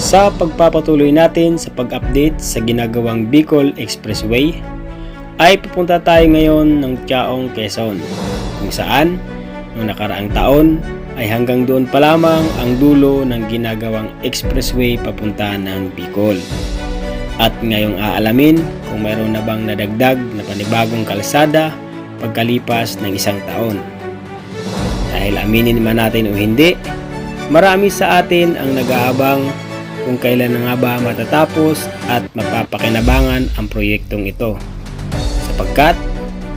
Sa pagpapatuloy natin sa pag-update sa ginagawang Bicol Expressway, ay pupunta tayo ngayon ng Chaong, Quezon, kung saan noong nakaraang taon ay hanggang doon pa lamang ang dulo ng ginagawang expressway papunta ng Bicol. At ngayong aalamin kung mayroon na bang nadagdag na panibagong kalsada pagkalipas ng isang taon. Dahil aminin man natin o hindi, marami sa atin ang nag-aabang kung kailan nga ba matatapos at mapapakinabangan ang proyektong ito. Sapagkat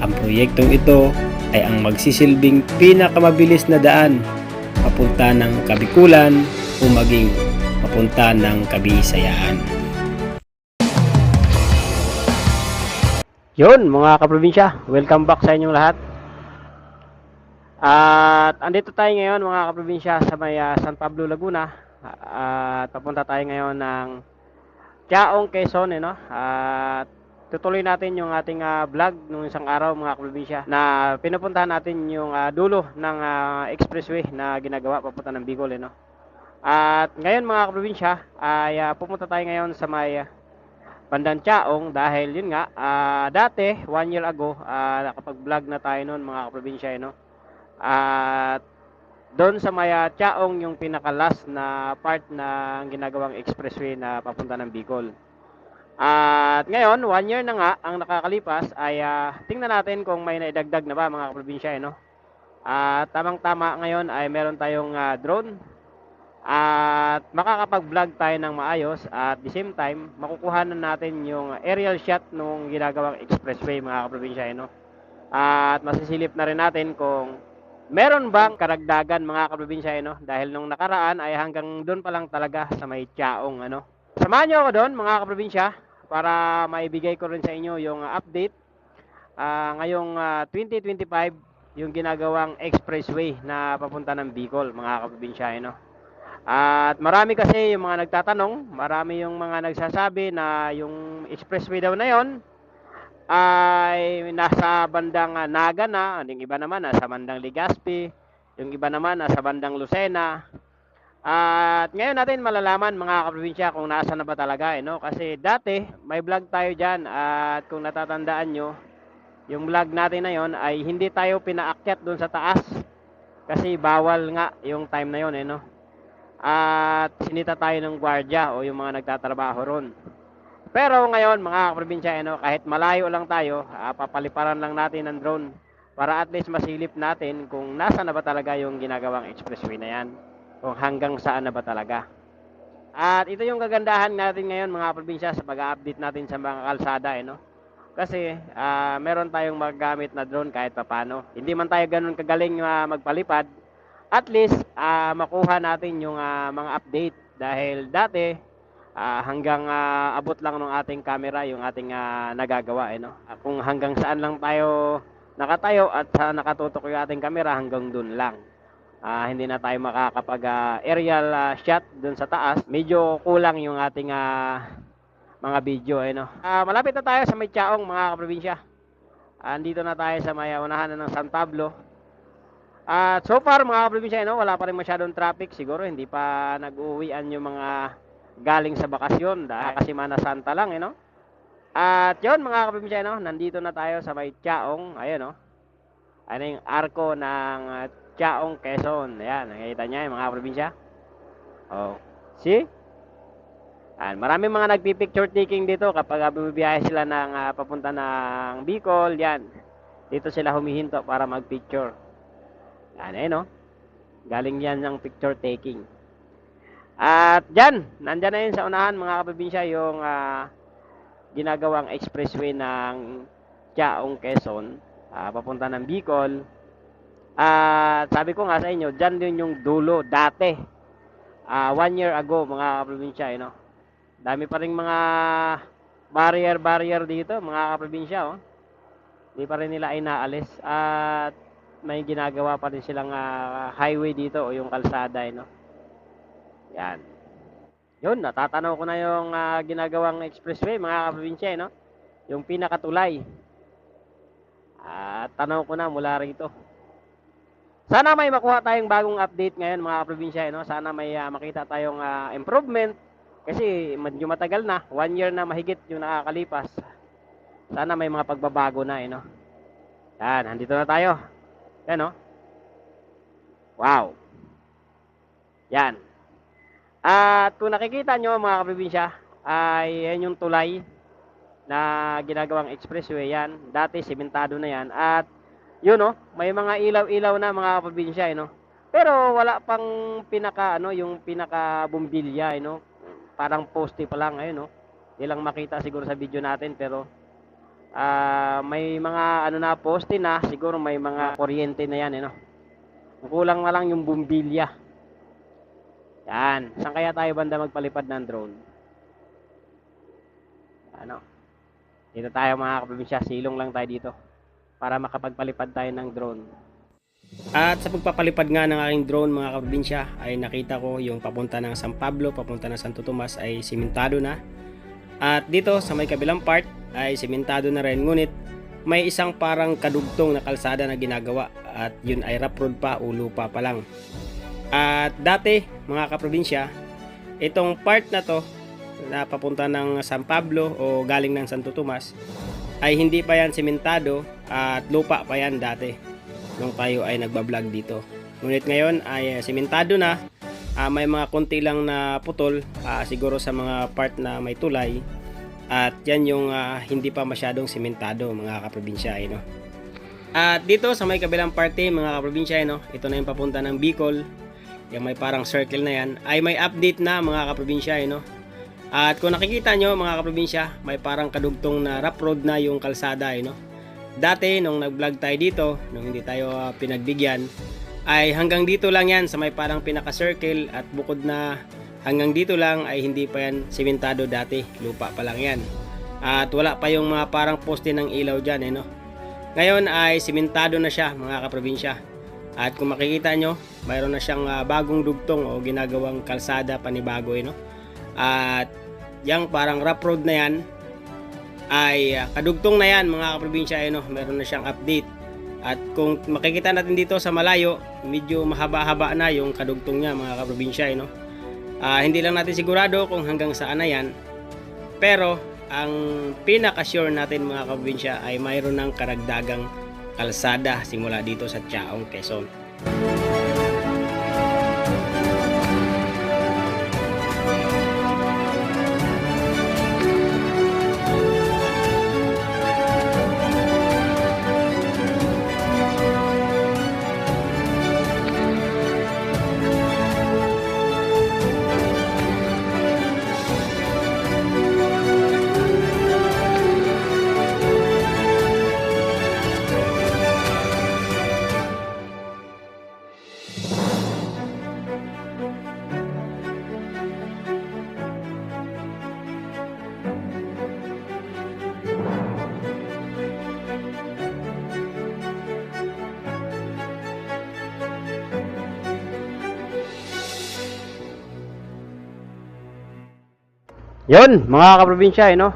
ang proyektong ito ay ang magsisilbing pinakamabilis na daan papunta ng Kabikulan o maging papunta ng Kabisayaan. Yun mga kaprobinsya, welcome back sa inyong lahat. At andito tayo ngayon mga kaprobinsya sa may ah, San Pablo, Laguna. At papunta tayo ngayon ng Chaong, Quezon. Eh, no? At tutuloy natin yung ating ah, vlog nung isang araw mga kaprobinsya na pinupuntahan natin yung ah, dulo ng ah, expressway na ginagawa papunta ng Bicol. Eh, no? At ngayon mga kaprobinsya ay ah, pupunta tayo ngayon sa may ah, bandang Chaong dahil yun nga ah, dati one year ago ah, nakapag-vlog na tayo noon mga kaprobinsya eh, no? At doon sa Maya Chaong yung pinakalas na part na ginagawang expressway na papunta ng Bicol. At ngayon, one year na nga ang nakakalipas ay ah, tingnan natin kung may naidagdag na ba mga kaprobinsya. Eh, no? At tamang-tama ngayon ay meron tayong ah, drone at makakapag-vlog tayo ng maayos at the same time makukuhanan natin yung aerial shot nung ginagawang expressway mga kaprobinsya. Eh, no? At masisilip na rin natin kung meron bang karagdagan mga kaprobinsya no? Dahil nung nakaraan ay hanggang doon pa lang talaga sa may Chaong ano. Samahan niyo ako doon mga kaprobinsya para maibigay ko rin sa inyo yung uh, update ah, ngayong ah, 2025 yung ginagawang expressway na papunta ng Bicol mga kaprobinsya no. At marami kasi yung mga nagtatanong, marami yung mga nagsasabi na yung expressway daw na yon ay nasa bandang Naga na, yung iba naman nasa bandang Legazpi, yung iba naman nasa bandang Lucena. At ngayon natin malalaman mga kaprobinsya kung nasa na ba talaga eh, no? Kasi dati may vlog tayo diyan at kung natatandaan nyo, yung vlog natin na yon ay hindi tayo pinaakyat doon sa taas kasi bawal nga yung time na yon eh, no? At sinita tayo ng gwardiya o yung mga nagtatrabaho ron. Pero ngayon mga kaprobinsya, ano, kahit malayo lang tayo, ah, papaliparan lang natin ng drone para at least masilip natin kung nasa na ba talaga yung ginagawang expressway na yan. Kung hanggang saan na ba talaga. At ito yung kagandahan natin ngayon mga probinsya sa pag-update natin sa mga kalsada. Eh, no? Kasi ah, meron tayong magagamit na drone kahit papano. Hindi man tayo ganun kagaling ah, magpalipad. At least ah, makuha natin yung ah, mga update. Dahil dati Ah, hanggang ah, abot lang ng ating camera yung ating ah, nagagawa eh, no? Kung hanggang saan lang tayo nakatayo at sa nakatutok yung ating camera hanggang dun lang. Ah, hindi na tayo makakapag ah, aerial ah, shot dun sa taas. Medyo kulang yung ating ah, mga video eh, no? Ah, malapit na tayo sa may Chaong mga kaprobinsya. Ah, andito na tayo sa may ah, unahan na ng San Pablo. At so far mga kaprobinsya, eh, no, wala pa rin masyadong traffic. Siguro hindi pa nag-uwian yung mga galing sa bakasyon dahil kasi Mana Santa lang eh no. At yon mga kaprobinsya no, nandito na tayo sa may Chaong, ayun no. Ano yung arko ng uh, Chaong Quezon. Ayan, nakikita niya yung mga kaprobinsya. Oh. See? Ayan, marami mga nagpi-picture taking dito kapag uh, bumibiyahe sila ng uh, papunta ng Bicol, yan. Dito sila humihinto para mag-picture. Yan, ayun no. Galing yan ng picture taking. At dyan, nandyan na yun sa unahan mga kaprobinsya yung ah, ginagawang expressway ng Chaong Quezon ah, papunta ng Bicol. At sabi ko nga sa inyo, dyan din yung dulo dati. Ah, one year ago mga kaprobinsya, you know. Dami pa rin mga barrier-barrier dito mga kaprobinsya. Oh. Hindi pa rin nila inaalis. At may ginagawa pa rin silang ah, highway dito o yung kalsada. You know. Yan. Yun, natatanaw ko na yung ah, ginagawang expressway, mga kaprobinsya, eh, no? Yung pinakatulay. At tanaw ko na mula rito. Sana may makuha tayong bagong update ngayon, mga kaprobinsya, eh, no? Sana may ah, makita tayong ah, improvement Kasi medyo matagal na, one year na mahigit yung nakakalipas. Sana may mga pagbabago na eh, no? Yan, andito na tayo. Yan, no? Wow. Yan. At kung nakikita nyo mga kaprobinsya, ay yan yung tulay na ginagawang expressway yan. Dati simentado na yan. At yun no, may mga ilaw-ilaw na mga kaprobinsya, eh, no? Pero wala pang pinaka ano, yung pinaka bumbilya, eh, no? Parang poste pa lang ayun, no? Hindi lang makita siguro sa video natin pero ah may mga ano na poste na, siguro may mga kuryente na yan, eh, no? Kulang na lang yung bumbilya. Yan. Saan kaya tayo banda magpalipad ng drone? Ano? Dito tayo mga kaprobinsya, silong lang tayo dito para makapagpalipad tayo ng drone. At sa pagpapalipad nga ng aking drone mga kaprobinsya ay nakita ko yung papunta ng San Pablo, papunta ng Santo Tomas ay simentado na. At dito sa may kabilang part ay simentado na rin ngunit may isang parang kadugtong na kalsada na ginagawa at yun ay rough road pa o lupa pa lang. At dati mga kaprobinsya, itong part na to na papunta ng San Pablo o galing ng Santo Tomas ay hindi pa yan simentado at lupa pa yan dati nung tayo ay nagbablog dito. Ngunit ngayon ay uh, simentado na, Ah, may mga konti lang na putol ah, siguro sa mga part na may tulay at yan yung ah, hindi pa masyadong simentado mga kaprobinsya eh, no? At dito sa may kabilang parte mga kaprobinsya eh, no? ito na yung papunta ng Bicol yung may parang circle na yan ay may update na mga kaprobinsya eh, no? At kung nakikita nyo mga kaprobinsya, may parang kadugtong na rough road na yung kalsada, eh, no? Dati, nung nag-vlog tayo dito, nung hindi tayo ah, pinagbigyan, ay hanggang dito lang yan sa may parang pinaka-circle at bukod na hanggang dito lang ay hindi pa yan simentado dati, lupa pa lang yan. At wala pa yung mga parang poste ng ilaw dyan, eh, no? Ngayon ay simentado na siya mga kaprobinsya. At kung makikita nyo, mayroon na siyang ah, bagong dugtong o ginagawang kalsada panibago, eh, no? At yung parang rough road na yan ay ah, kadugtong na yan mga kaprobinsya eh, no? meron na siyang update at kung makikita natin dito sa malayo medyo mahaba-haba na yung kadugtong niya mga kaprobinsya eh, no? Ah, hindi lang natin sigurado kung hanggang saan na yan pero ang pinaka-sure natin mga kaprobinsya ay mayroon ng karagdagang kalsada simula dito sa Chaong, Quezon. Yun, mga kaprobinsya, eh, no?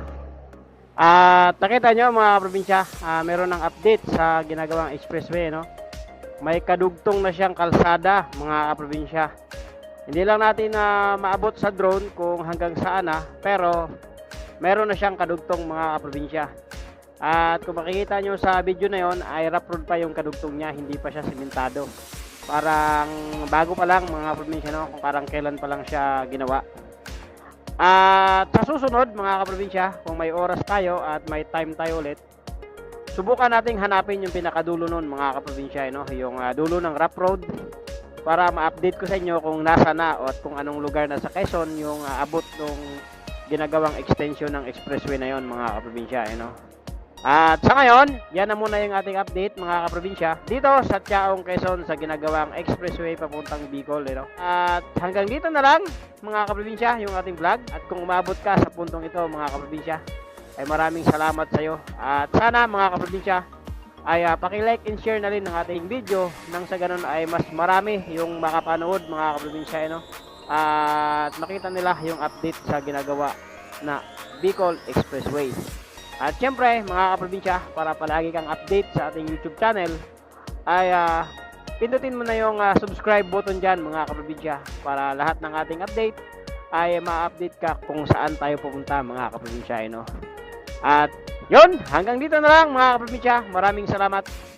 At nakita nyo mga kaprobinsya, ah, meron ng update sa ginagawang expressway, no? May kadugtong na siyang kalsada, mga kaprobinsya. Hindi lang natin na maabot sa drone kung hanggang saan na, pero meron na siyang kadugtong mga kaprobinsya. At kung makikita nyo sa video na yon ay rough road pa yung kadugtong niya, hindi pa siya simentado. Parang bago pa lang mga kaprobinsya, no? Kung parang kailan pa lang siya ginawa. At sa susunod mga kaprobinsya, kung may oras tayo at may time tayo ulit, subukan nating hanapin yung pinakadulo nun mga kaprobinsya, no? yung ah, dulo ng rough road para ma-update ko sa inyo kung nasa na at kung anong lugar na sa Quezon yung ah, abot ng ginagawang extension ng expressway na yon mga kaprobinsya. eh, no? At sa ngayon, yan na muna yung ating update mga kaprobinsya dito sa Chaong Quezon sa ginagawang expressway papuntang Bicol. You know? At hanggang dito na lang mga kaprobinsya yung ating vlog. At kung umabot ka sa puntong ito mga kaprobinsya, ay maraming salamat sa iyo. At sana mga kaprobinsya, ay uh, paki-like and share na rin ng ating video nang sa ganun ay mas marami yung makapanood mga kaprobinsya. You know? At makita nila yung update sa ginagawa na Bicol Expressway. At syempre, mga kaprobinsya, para palagi kang update sa ating YouTube channel, ay ah, pindutin mo na yung ah, subscribe button dyan, mga kaprobinsya, para lahat ng ating update ay ma-update ka kung saan tayo pupunta mga kaprobinsya, no? At yon hanggang dito na lang mga kaprobinsya. Maraming salamat.